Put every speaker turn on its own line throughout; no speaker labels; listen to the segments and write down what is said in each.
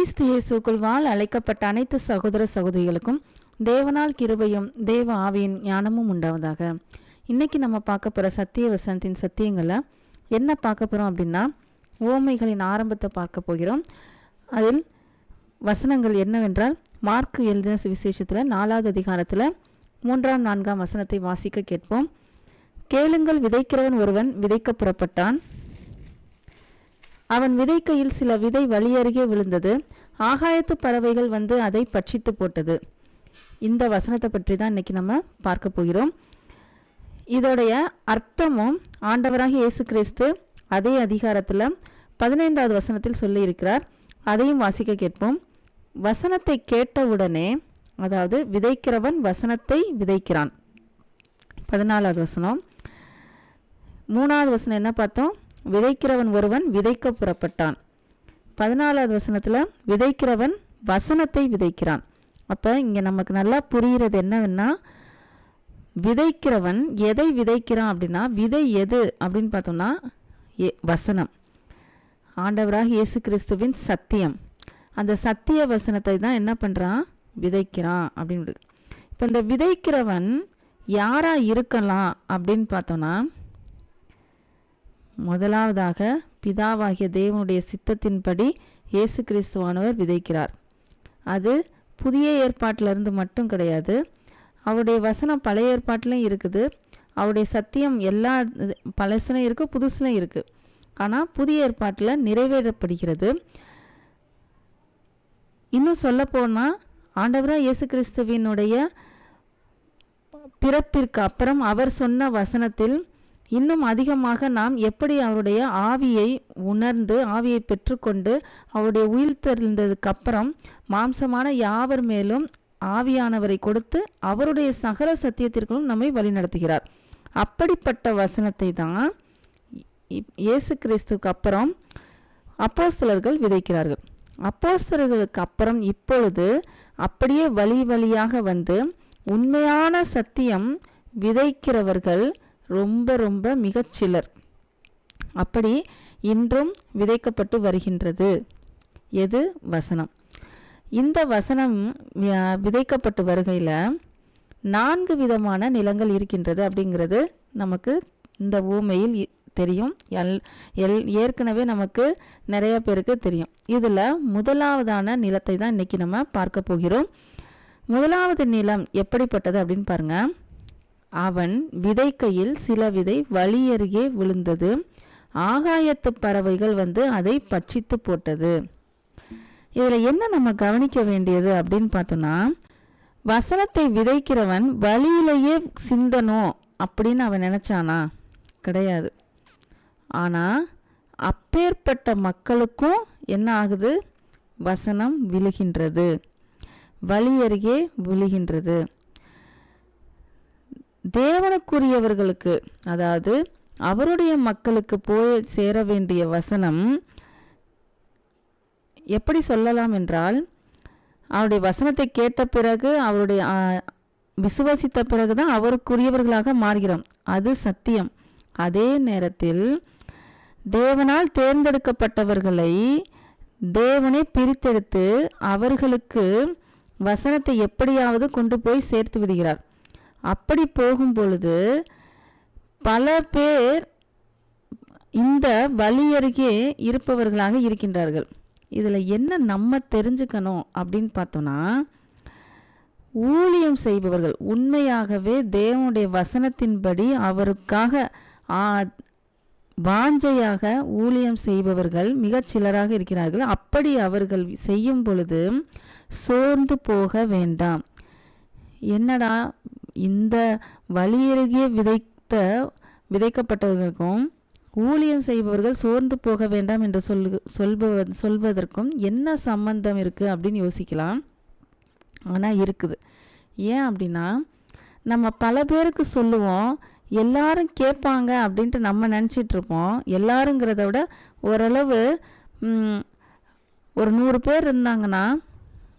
கிறிஸ்து இயேசுக்குள் வாழ் அழைக்கப்பட்ட அனைத்து சகோதர சகோதரிகளுக்கும் தேவனால் கிருபையும் தேவ ஆவியின் ஞானமும் உண்டாவதாக. இன்னைக்கு நம்ம பார்க்க போகிற சத்திய வசனத்தின் சத்தியங்களை என்ன பார்க்க போகிறோம் அப்படின்னா ஓமைகளின் ஆரம்பத்தை பார்க்க போகிறோம். அதில் வசனங்கள் என்னவென்றால் மார்க் எழுதின சுவிசேஷத்தில் நாலாவது அதிகாரத்தில் மூன்றாம் நான்காம் வசனத்தை வாசிக்க கேட்போம். கேளுங்கள் விதைக்கிறவன் ஒருவன் விதைக்க புறப்பட்டான். அவன் விதைக்கையில் சில விதை வழியருகே விழுந்தது. ஆகாயத்து பறவைகள் வந்து அதை பட்சித்து போட்டது. இந்த வசனத்தை பற்றி தான் இன்னைக்கு நம்ம பார்க்க போகிறோம். இதோடைய அர்த்தமும் ஆண்டவராக இயேசு கிறிஸ்து அதே அதிகாரத்தில் பதினைந்தாவது வசனத்தில் சொல்லியிருக்கிறார். அதையும் வாசிக்க கேட்போம். வசனத்தை கேட்டவுடனே அதாவது விதைக்கிறவன் வசனத்தை விதைக்கிறான். பதினாலாவது வசனம். மூணாவது வசனம் என்ன பார்த்தோம்? விதைக்கிறவன் ஒருவன் விதைக்க புறப்பட்டான். பதினாலாவது வசனத்தில் விதைக்கிறவன் வசனத்தை விதைக்கிறான். அப்போ இங்கே நமக்கு நல்லா புரிகிறது என்னவென்னா விதைக்கிறவன் எதை விதைக்கிறான் அப்படின்னா விதை எது அப்படின்னு பார்த்தோம்னா வசனம். ஆண்டவராக இயேசு கிறிஸ்துவின் சத்தியம். அந்த சத்திய வசனத்தை தான் என்ன பண்ணுறான் விதைக்கிறான் அப்படின்னு. இப்போ இந்த விதைக்கிறவன் யாராக இருக்கலாம் அப்படின்னு பார்த்தோன்னா முதலாவதாக பிதாவாகிய தேவனுடைய சித்தத்தின்படி இயேசு கிறிஸ்துவானவர் விதைக்கிறார். அது புதிய ஏற்பாட்டிலிருந்து மட்டும் கிடையாது அவருடைய வசனம் பழைய ஏற்பாட்டிலையும் இருக்குது அவருடைய சத்தியம் எல்லா பழசுலையும் இருக்குது புதுசுலையும் இருக்குது ஆனால் புதிய ஏற்பாட்டில் நிறைவேறப்படுகிறது. இன்னும் சொல்லப்போனால் ஆண்டவராக இயேசு கிறிஸ்துவினுடைய பிறப்பிற்கு அப்புறம் அவர் சொன்ன வசனத்தில் இன்னும் அதிகமாக நாம் எப்படி அவருடைய ஆவியை உணர்ந்து ஆவியை பெற்றுக்கொண்டு அவருடைய உயிர் தெரிந்ததுக்கு அப்புறம் மாம்சமான யாவர் மேலும் ஆவியானவரை கொடுத்து அவருடைய சகல சத்தியத்திற்கும் நம்மை வழிநடத்துகிறார். அப்படிப்பட்ட வசனத்தை தான் இயேசு கிறிஸ்துக்கு அப்புறம் அப்போஸ்தலர்கள் விதைக்கிறார்கள். அப்போஸ்தலர்களுக்கு அப்புறம் இப்பொழுது அப்படியே வழி வழியாக வந்து உண்மையான சத்தியம் விதைக்கிறவர்கள் ரொம்ப ரொம்ப மிகச்சிலர் அப்படி இன்றும் விதைக்கப்பட்டு வருகின்றது. எது? வசனம். இந்த வசனம் விதைக்கப்பட்டு வருகையில் நான்கு விதமான நிலங்கள் இருக்கின்றது அப்படிங்கிறது நமக்கு இந்த ஊமையில் தெரியும். எல் எல் ஏற்கனவே நமக்கு நிறைய பேருக்கு தெரியும். இதில் முதலாவதான நிலத்தை தான் இன்றைக்கி நம்ம பார்க்க போகிறோம். முதலாவது நிலம் எப்படிப்பட்டது அப்படின்னு பாருங்கள் அவன் விதைக்கையில் சில விதை வழியருகே விழுந்தது. ஆகாயத்து பறவைகள் வந்து அதை பட்சித்து போட்டது. இதில் என்ன நம்ம கவனிக்க வேண்டியது அப்படின்னு பார்த்தோன்னா வசனத்தை விதைக்கிறவன் வழியிலேயே சிந்தனும் அப்படின்னு அவன் நினச்சானா? கிடையாது. ஆனால் அப்பேற்பட்ட மக்களுக்கும் என்ன ஆகுது? வசனம் விழுகின்றது. வழி அருகே விழுகின்றது. தேவனுக்குரியவர்களுக்கு அதாவது அவருடைய மக்களுக்கு போய் சேர வேண்டிய வசனம் எப்படி சொல்லலாம் என்றால் அவருடைய வசனத்தை கேட்ட பிறகு அவருடைய விசுவசித்த பிறகு தான் அவருக்குரியவர்களாக மாறுகிறோம். அது சத்தியம். அதே நேரத்தில் தேவனால் தேர்ந்தெடுக்கப்பட்டவர்களை தேவனை பிரித்தெடுத்து அவர்களுக்கு வசனத்தை எப்படியாவது கொண்டு போய் சேர்த்து விடுகிறார். அப்படி போகும் பொழுது பல பேர் இந்த வழி அருகே இருப்பவர்களாக இருக்கின்றார்கள். இதில் என்ன நம்ம தெரிஞ்சுக்கணும் அப்படின்னு பார்த்தோம்னா ஊழியம் செய்பவர்கள் உண்மையாகவே தேவனுடைய வசனத்தின்படி அவருக்காக வாஞ்சையாக ஊழியம் செய்பவர்கள் மிகச் சிலராக இருக்கிறார்கள். அப்படி அவர்கள் செய்யும் பொழுது சோர்ந்து போக வேண்டாம். என்னடா இந்த வழியருகே விதைத்த விதைக்கப்பட்டவர்களுக்கும் ஊழியம் செய்பவர்கள் சோர்ந்து போக வேண்டாம் என்று சொல் சொல்பவ சொல்வதற்கும் என்ன சம்பந்தம் இருக்குது அப்படின்னு யோசிக்கலாம். ஆனால் இருக்குது. ஏன் அப்படின்னா நம்ம பல பேருக்கு சொல்லுவோம் எல்லாரும் கேட்பாங்க அப்படின்ட்டு நம்ம நினச்சிட்ருப்போம் எல்லாருங்கிறத விட ஓரளவு ஒரு நூறு பேர் இருந்தாங்கன்னா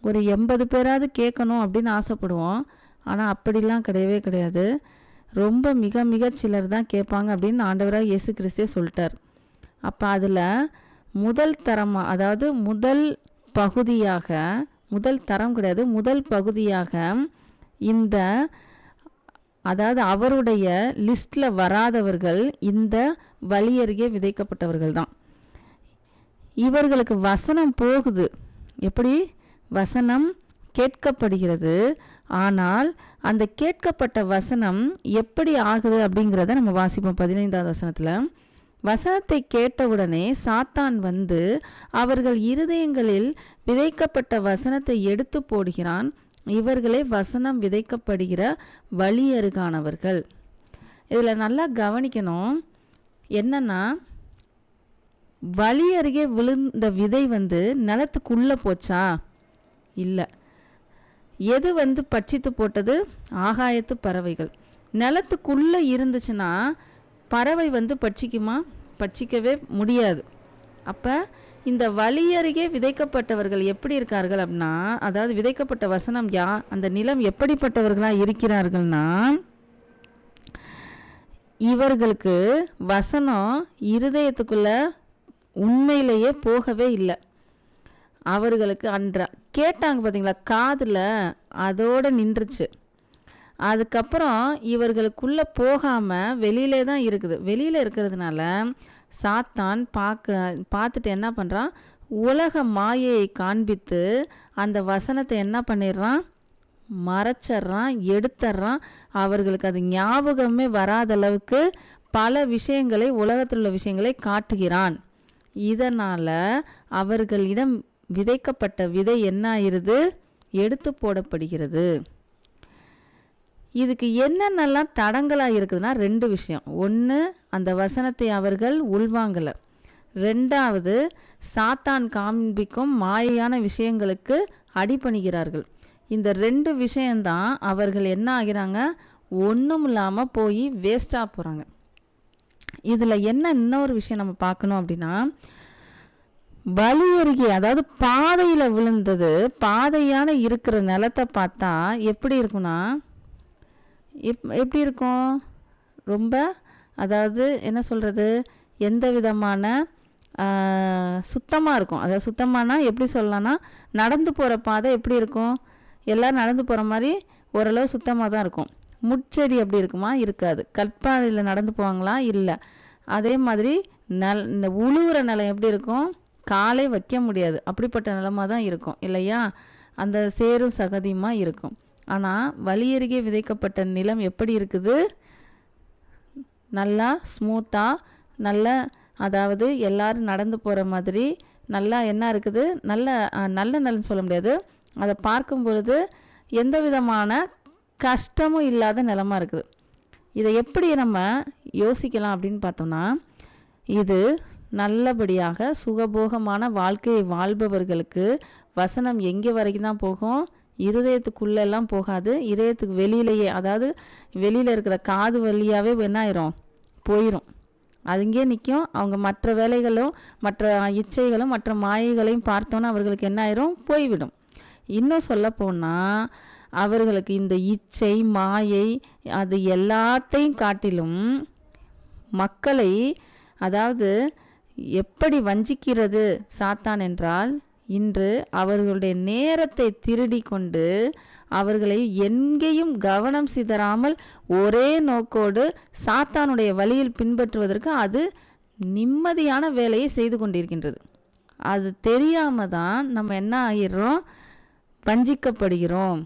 ஒரு எண்பது பேராவது கேட்கணும் அப்படின்னு ஆசைப்படுவோம். ஆனால் அப்படிலாம் கிடையவே கிடையாது. ரொம்ப மிக மிக சிலர் தான் கேட்பாங்க அப்படின்னு ஆண்டவராக இயேசு கிறிஸ்தே சொல்லிட்டார். அப்போ அதில் முதல் தரமாக அதாவது முதல் பகுதியாக முதல் தரம் கிடையாது முதல் பகுதியாக இந்த அதாவது அவருடைய லிஸ்ட்டில் வராதவர்கள் இந்த வழி அருகே விதைக்கப்பட்டவர்கள் தான். இவர்களுக்கு வசனம் போகுது. எப்படி? வசனம் கேட்கப்படுகிறது. ஆனால் அந்த கேட்கப்பட்ட வசனம் எப்படி ஆகுது அப்படிங்கிறத நம்ம வாசிப்போம் பதினைந்தாவது வசனத்தில். வசனத்தை கேட்டவுடனே சாத்தான் வந்து அவர்கள் இருதயங்களில் விதைக்கப்பட்ட வசனத்தை எடுத்து போடுகிறான். இவர்களே வசனம் விதைக்கப்படுகிற வழியருகானவர்கள் இதில் நல்லா கவனிக்கணும். என்னன்னா வழி அருகே விழுந்த விதை வந்து நிலத்துக்குள்ளே போச்சா? இல்லை. எது வந்து பட்சித்து போட்டது? ஆகாயத்து பறவைகள். நிலத்துக்குள்ளே இருந்துச்சுன்னா பறவை வந்து பட்சிக்குமா? பட்சிக்கவே முடியாது. அப்போ இந்த வழி அருகே விதைக்கப்பட்டவர்கள் எப்படி இருக்கார்கள் அப்படின்னா அதாவது விதைக்கப்பட்ட வசனம் யா அந்த நிலம் எப்படிப்பட்டவர்களாக இருக்கிறார்கள்னா இவர்களுக்கு வசனம் இருதயத்துக்குள்ளே உண்மையிலேயே போகவே இல்லை. அவர்களுக்கு அன்ற கேட்டாங்க பார்த்தீங்களா காதில் அதோடு நின்றுச்சு. அதுக்கப்புறம் இவர்களுக்குள்ளே போகாமல் வெளியிலே தான் இருக்குது. வெளியில் இருக்கிறதுனால சாத்தான் பார்க்க பார்த்துட்டு என்ன பண்ணுறான் உலக மாயையை காண்பித்து அந்த வசனத்தை என்ன பண்ணிடுறான்? மறைச்சிட்றான் எடுத்துட்றான். அவர்களுக்கு அது ஞாபகமே வராத அளவுக்கு பல விஷயங்களை உலகத்தில் உள்ள விஷயங்களை காட்டுகிறான். இதனால் அவர்களிடம் விதைக்கப்பட்ட விதை என்ன ஆயிருது எடுத்து போடப்படுகிறது. இதுக்கு என்னென்னலாம் தடங்களாக இருக்குதுன்னா ரெண்டு விஷயம். ஒன்று அந்த வசனத்தை அவர்கள் உள்வாங்கலை. ரெண்டாவது சாத்தான் காண்பிக்கும் மாயையான விஷயங்களுக்கு அடிபணிகிறார்கள். இந்த ரெண்டு விஷயந்தான் அவர்கள் என்ன ஆகிறாங்க? ஒன்றும் இல்லாமல் போய் வேஸ்ட்டாக போகிறாங்க இதில் என்ன இன்னொரு விஷயம் நம்ம பார்க்கணும் அப்படின்னா வலியருகி அதாவது பாதையில் விழுந்தது பாதையான இருக்கிற நிலத்தை பார்த்தா எப்படி இருக்கும்னா எப் எப்படி இருக்கும்? ரொம்ப அதாவது என்ன சொல்கிறது எந்த விதமான சுத்தமாக இருக்கும். அதாவது சுத்தமானா எப்படி சொல்லலாம்னா நடந்து போகிற பாதை எப்படி இருக்கும்? எல்லோரும் நடந்து போகிற மாதிரி ஓரளவு சுத்தமாக தான் இருக்கும். முட்செடி அப்படி இருக்குமா? இருக்காது. கற்பாதையில் நடந்து போவாங்களா? இல்லை. அதே மாதிரி நல் இந்த உழுவுற நிலம் எப்படி இருக்கும்? காலே வைக்க முடியாது. அப்படிப்பட்ட நிலமாக தான் இருக்கும். இல்லையா? அந்த சேரும் சகதியுமாக இருக்கும். ஆனால் வலியருகே விதைக்கப்பட்ட நிலம் எப்படி இருக்குது? நல்லா ஸ்மூத்தாக நல்ல அதாவது எல்லாரும் நடந்து போகிற மாதிரி நல்லா என்ன இருக்குது? நல்ல நல்ல நிலம் சொல்ல முடியாது. அதை பார்க்கும் பொழுது எந்த விதமான கஷ்டமும் இல்லாத நிலமாக இருக்குது. இதை எப்படி நம்ம யோசிக்கலாம் அப்படின்னு பார்த்தோம்னா இது நல்லபடியாக சுகபோகமான வாழ்க்கையை வாழ்பவர்களுக்கு வசனம் எங்கே வரைக்கும் தான் போகும்? இருதயத்துக்குள்ளெல்லாம் போகாது. இதயத்துக்கு வெளியிலேயே அதாவது வெளியில் இருக்கிற காது வழியாகவே என்ன ஆயிரும் போயிடும் அதுங்கே நிற்கும் அவங்க மற்ற வேலைகளும் மற்ற இச்சைகளும் மற்ற மாயைகளையும் பார்த்தோன்னா அவர்களுக்கு என்ன ஆயிரும் போய்விடும். இன்னும் சொல்ல போனால் அவர்களுக்கு இந்த இச்சை மாயை அது எல்லாத்தையும் காட்டிலும் மக்களை அதாவது எப்படி வஞ்சிக்கிறது சாத்தான் என்றால் இன்று அவர்களுடைய நேரத்தை திருடி கொண்டு அவர்களை எங்கேயும் கவனம் சிதறாமல் ஒரே நோக்கோடு சாத்தானுடைய வழியில் பின்பற்றுவதற்கு அது நிம்மதியான வேலையை செய்து கொண்டிருக்கின்றது. அது தெரியாமல் தான் நம்ம என்ன ஆகிடுறோம்? வஞ்சிக்கப்படுகிறோம்.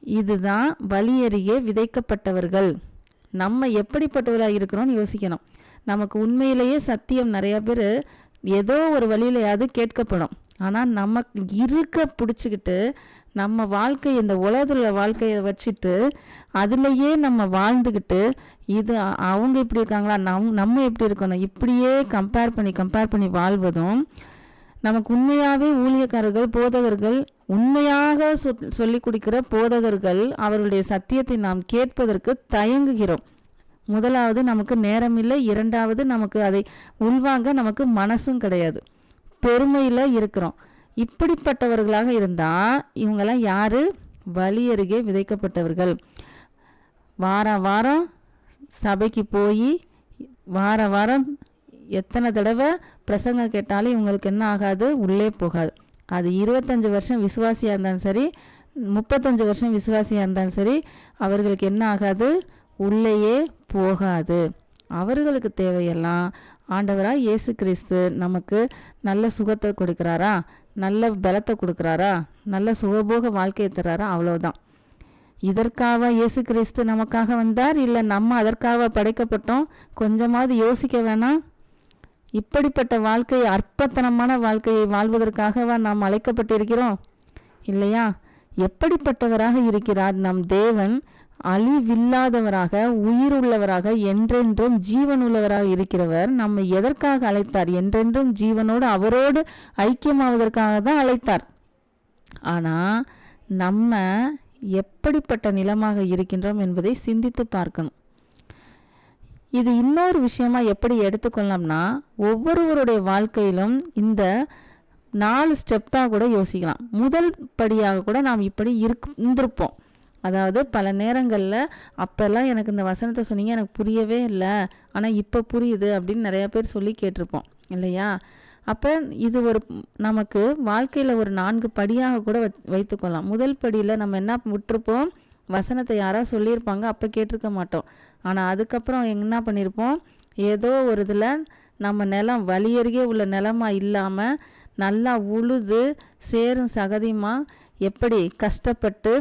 இதுதான் வழியறிய விதைக்கப்பட்டவர்கள். நம்ம எப்படிப்பட்டவர்களாக இருக்கிறோம்னு யோசிக்கணும். நமக்கு உண்மையிலேயே சத்தியம் நிறைய பேர் ஏதோ ஒரு வழியிலையாவது கேட்கப்படும். ஆனால் நம்ம இருக்க பிடிச்சிக்கிட்டு நம்ம வாழ்க்கை இந்த உலகத்தில் வாழ்க்கையை வச்சுட்டு அதுலேயே நம்ம வாழ்ந்துக்கிட்டு இது அவங்க இப்படி இருக்காங்களா நம் நம்ம எப்படி இருக்கணும் இப்படியே கம்பேர் பண்ணி கம்பேர் பண்ணி வாழ்வதும் நமக்கு உண்மையாகவே ஊழியக்காரர்கள் போதகர்கள் உண்மையாக சொல்லி கொடுக்கிற போதகர்கள் அவருடைய சத்தியத்தை நாம் கேட்பதற்கு தயங்குகிறோம். முதலாவது நமக்கு நேரம் இல்லை இரண்டாவது நமக்கு அதை உள்வாங்க நமக்கு மனசும் கிடையாது. பெருமையில் இருக்கிறோம். இப்படிப்பட்டவர்களாக இருந்தால் இவங்கெல்லாம் யார்? வழி அருகே விதைக்கப்பட்டவர்கள். வார வாரம் சபைக்கு போய் வார வாரம் எத்தனை தடவை பிரசங்கம் கேட்டாலும் இவங்களுக்கு என்ன ஆகாது? உள்ளே போகாது. அது இருபத்தஞ்சி வருஷம் விசுவாசியாக இருந்தாலும் சரி முப்பத்தஞ்சு வருஷம் விசுவாசியாக இருந்தாலும் சரி அவர்களுக்கு என்ன ஆகாது? உள்ளேயே போகாது. அவர்களுக்கு தேவையெல்லாம் ஆண்டவராக இயேசு கிறிஸ்து நமக்கு நல்ல சுகத்தை கொடுக்குறாரா? நல்ல பலத்தை கொடுக்குறாரா? நல்ல சுகபோக வாழ்க்கையை தர்றாரா அவ்வளோதான் இதற்காக இயேசு கிறிஸ்து நமக்காக வந்தார்? இல்லை நம்ம அதற்காக படைக்கப்பட்டோம்? கொஞ்சமாவது யோசிக்க வேணாம்? இப்படிப்பட்ட வாழ்க்கை அற்பத்தனமான வாழ்க்கையை வாழ்வதற்காகவா நாம் அழைக்கப்பட்டிருக்கிறோம்? இல்லையா? எப்படிப்பட்டவராக இருக்கிறார் நம் தேவன்? அழிவில்லாதவராக உயிர் உள்ளவராக என்றென்றும் ஜீவன் உள்ளவராக இருக்கிறவர் நம்மை எதற்காக அழைத்தார்? என்றென்றும் ஜீவனோடு அவரோடு ஐக்கியமாவதற்காக தான் அழைத்தார். ஆனால் நம்ம எப்படிப்பட்ட நிலமாக இருக்கின்றோம் என்பதை சிந்தித்து பார்க்கணும். இது இன்னொரு விஷயமா எப்படி எடுத்துக்கொள்ளலாம்னா ஒவ்வொருவருடைய வாழ்க்கையிலும் இந்த நாலு ஸ்டெப்பாக கூட யோசிக்கலாம். முதல் படியாக கூட நாம் இப்படி இருக் இருந்திருப்போம். அதாவது பல நேரங்களில் அப்போல்லாம் எனக்கு இந்த வசனத்தை சொன்னீங்க எனக்கு புரியவே இல்லை. ஆனால் இப்போ புரியுது அப்படின்னு நிறையா பேர் சொல்லி கேட்டிருப்போம் இல்லையா? அப்போ இது ஒரு நமக்கு வாழ்க்கையில் ஒரு நான்கு படியாக கூட வைத்துக்கொள்ளலாம் முதல் படியில் நம்ம என்ன விட்டுருப்போம்? வசனத்தை யாராவது சொல்லியிருப்பாங்க அப்போ கேட்டிருக்க மாட்டோம். ஆனால் அதுக்கப்புறம் என்ன பண்ணியிருப்போம்? ஏதோ ஒரு இதில் நம்ம நிலம் வழியருகே உள்ள நிலமாக இல்லாமல் நல்லா உழுது சேரும் சகதியமாக எப்படி கஷ்டப்பட்டு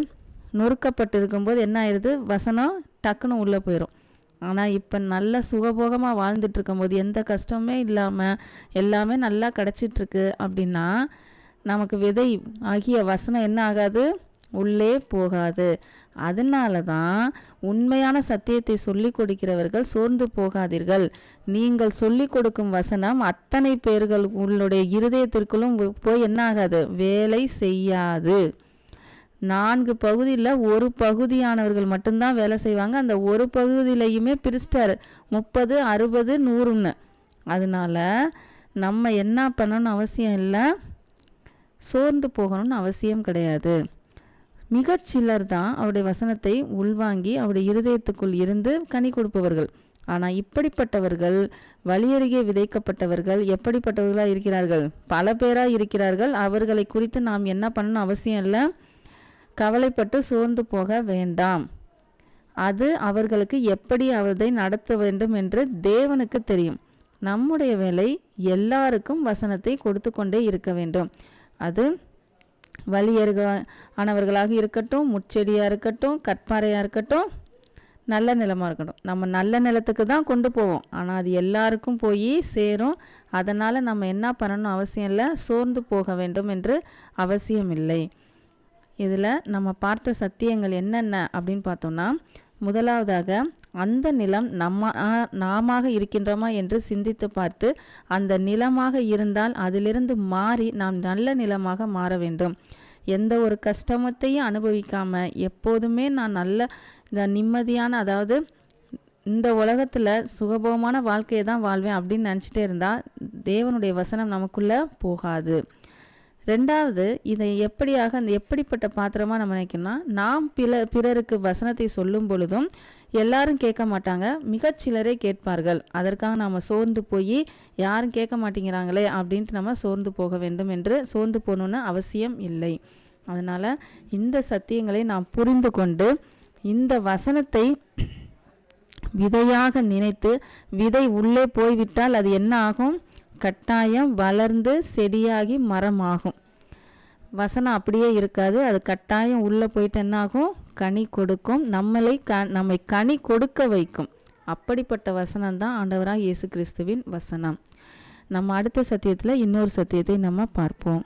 நொறுக்கப்பட்டு இருக்கும்போது என்ன ஆயிடுது வசனம் டக்குன்னு உள்ளே போயிடும் ஆனால் இப்போ நல்ல சுகபோகமாக வாழ்ந்துட்டு இருக்கும்போது எந்த கஷ்டமே இல்லாமல் எல்லாமே நல்லா கிடச்சிட்ருக்கு அப்படின்னா நமக்கு விதை ஆகிய வசனம் என்ன ஆகாது? உள்ளே போகாது. அதனால தான் உண்மையான சத்தியத்தை சொல்லிக் கொடுக்கிறவர்கள் சோர்ந்து போகாதீர்கள். நீங்கள் சொல்லிக் கொடுக்கும் வசனம் அத்தனை பேர்கள் உங்களுடைய இருதயத்திற்குள்ளும் போய் என்ன ஆகாது? வேலை செய்யாது. நான்கு பகுதியில் ஒரு பகுதியானவர்கள் மட்டும்தான் வேலை செய்வாங்க. அந்த ஒரு பகுதியிலையுமே பிரிச்சிட்டாரு. முப்பது அறுபது நூறுன்னு. அதனால நம்ம என்ன பண்ணணும்னு அவசியம் இல்லை. சோர்ந்து போகணும்னு அவசியம் கிடையாது. மிகச்சிலர் தான் அவருடைய வசனத்தை உள்வாங்கி அவருடைய இருதயத்துக்குள் இருந்து கனி கொடுப்பவர்கள். ஆனால் இப்படிப்பட்டவர்கள் வழியருகே விதைக்கப்பட்டவர்கள் எப்படிப்பட்டவர்களாக இருக்கிறார்கள்? பல பேராக இருக்கிறார்கள். அவர்களை குறித்து நாம் என்ன பண்ணணும் அவசியம் இல்லை. கவலைப்பட்டு சோர்ந்து போக வேண்டாம். அது அவர்களுக்கு எப்படி அவதை நடத்த வேண்டும் என்று தேவனுக்கு தெரியும். நம்முடைய வேலை எல்லாருக்கும் வசனத்தை கொடுத்து கொண்டே இருக்க வேண்டும். அது வலியருக ஆனவர்களாக இருக்கட்டும் முச்செடியாக இருக்கட்டும் கற்பாறையாக இருக்கட்டும் நல்ல நிலமாக இருக்கட்டும். நம்ம நல்ல நிலத்துக்கு தான் கொண்டு போவோம். ஆனால் அது எல்லாருக்கும் போய் சேரும். அதனால் நம்ம என்ன பண்ணணும் அவசியம் இல்லை. சோர்ந்து போக வேண்டும் என்று அவசியம் இல்லை. இதில் நம்ம பார்த்த சத்தியங்கள் என்னென்ன அப்படின்னு பார்த்தோம்னா முதலாவதாக அந்த நிலம் நம்ம நாம இருக்கின்றோமா என்று சிந்தித்து பார்த்து அந்த நிலமாக இருந்தால் அதிலிருந்து மாறி நாம் நல்ல நிலமாக மாற வேண்டும். எந்த ஒரு கஷ்டமத்தையும் அனுபவிக்காமல் எப்போதுமே நான் நல்ல இந்த நிம்மதியான அதாவது இந்த உலகத்தில் சுகபோகமான வாழ்க்கையை தான் வாழ்வேன் அப்படின்னு நினச்சிட்டே இருந்தால் தேவனுடைய வசனம் நமக்குள்ளே போகாது. ரெண்டாவது இதை எப்படியாக அந்த எப்படிப்பட்ட பாத்திரமாக நம்ம நினைக்கணும்னா நாம் பிற பிறருக்கு வசனத்தை சொல்லும் பொழுதும் எல்லாரும் கேட்க மாட்டாங்க மிகச்சிலரே கேட்பார்கள். அதற்காக நாம் சோர்ந்து போய் யாரும் கேட்க மாட்டேங்கிறாங்களே அப்படின்ட்டு நம்ம சோர்ந்து போக வேண்டும் என்று சோர்ந்து போகணுன்னு அவசியம் இல்லை. அதனால் இந்த சத்தியங்களை நாம் புரிந்து கொண்டு இந்த வசனத்தை விதையாக நினைத்து விதை உள்ளே போய்விட்டால் அது என்ன ஆகும்? கட்டாயம் வளர்ந்து செடியாகி மரமாகும். வசனம் அப்படியே இருக்காது. அது கட்டாயம் உள்ளே போயிட்டு என்னாகும்? கனி கொடுக்கும். நம்மளை க நம்மை கனி கொடுக்க வைக்கும். அப்படிப்பட்ட வசனம் தான் ஆண்டவராக இயேசு கிறிஸ்துவின் வசனம். நம்ம அடுத்த சத்தியத்தில் இன்னொரு சத்தியத்தை நம்ம பார்ப்போம்.